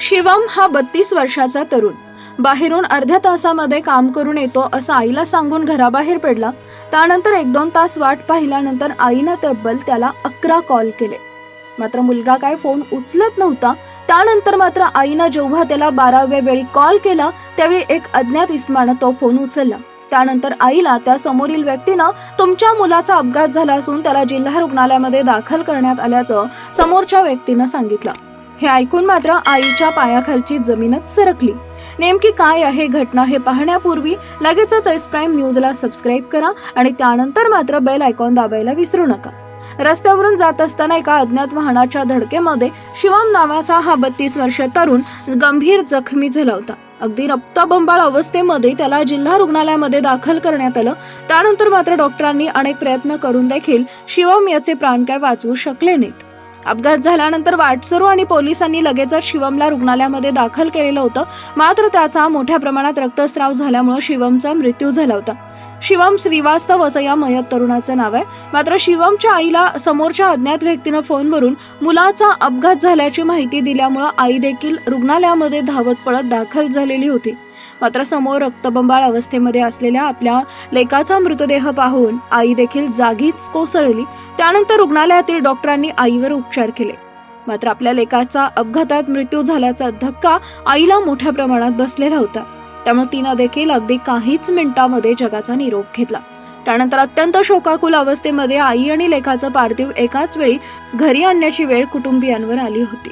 शिवम हा बत्तीस वर्षाचा तरुण. बाहेरून अर्ध्या तासामध्ये काम करून येतो असं आईला सांगून घराबाहेर पडला. त्यानंतर एक दोन तास वाट पाहिल्यानंतर आईनं तब्बल त्याला अकरा कॉल केले. मात्र मुलगा काय फोन उचलत नव्हता. त्यानंतर मात्र आईनं जेव्हा त्याला बाराव्या वेळी कॉल केला त्यावेळी एक अज्ञात इस्मानं तो फोन उचलला. त्यानंतर आईला त्या समोरील व्यक्तीनं तुमच्या मुलाचा अपघात झाला असून त्याला जिल्हा रुग्णालयामध्ये दाखल करण्यात आल्याचं समोरच्या व्यक्तीनं सांगितलं. हे ऐकून मात्र आईच्या पायाखालची जमीनच सरकली. नेमकी काय आहे घटना हे पाहण्यापूर्वी लगेचच एस प्राईम न्यूजला सबस्क्राईब करा आणि त्यानंतर मात्र बेल आयकॉन दाबायला विसरू नका. रस्त्यावरून जात असताना एका अज्ञात वाहनाच्या धडकेमध्ये शिवम नावाचा हा बत्तीस वर्ष तरुण गंभीर जखमी झाला होता. अगदी रक्तबंबाळ अवस्थेमध्ये त्याला जिल्हा रुग्णालयामध्ये दाखल करण्यात आलं. त्यानंतर मात्र डॉक्टरांनी अनेक प्रयत्न करून देखील शिवम याचे प्राण काय वाचवू शकले नाहीत. अपघात झाल्यानंतर वाटसरू आणि पोलिसांनी लगेचच शिवमला रुग्णालयामध्ये दाखल केलेलं होतं. मात्र त्याचा मोठ्या प्रमाणात रक्तस्राव झाल्यामुळे शिवमचा मृत्यू झाला होता. शिवम श्रीवास्तव असं या मयत तरुणाचं नाव आहे. मात्र शिवमच्या आईला समोरच्या अज्ञात व्यक्तीनं फोनवरून मुलाचा अपघात झाल्याची माहिती दिल्यामुळं आई देखील रुग्णालयामध्ये धावत पळत दाखल झालेली होती. मात्र समोर रक्तबंबाळ अवस्थेमध्ये असलेल्या आपल्या लेकाचा मृतदेह पाहून आई देखील जागीच कोसळली. त्यानंतर रुग्णालयातील डॉक्टरांनी आईवर उपचार केले. मात्र आपल्या लेकाचा अपघातात मृत्यू झाल्याचा धक्का आईला मोठ्या प्रमाणात बसलेला होता. त्यामुळे तिनं देखील अगदी काहीच मिनिटांमध्ये जगाचा निरोप घेतला. त्यानंतर अत्यंत शोकाकुल अवस्थेमध्ये आई आणि लेखाचं पार्थिव एकाच वेळी घरी आणण्याची वेळ कुटुंबियांवर आली होती.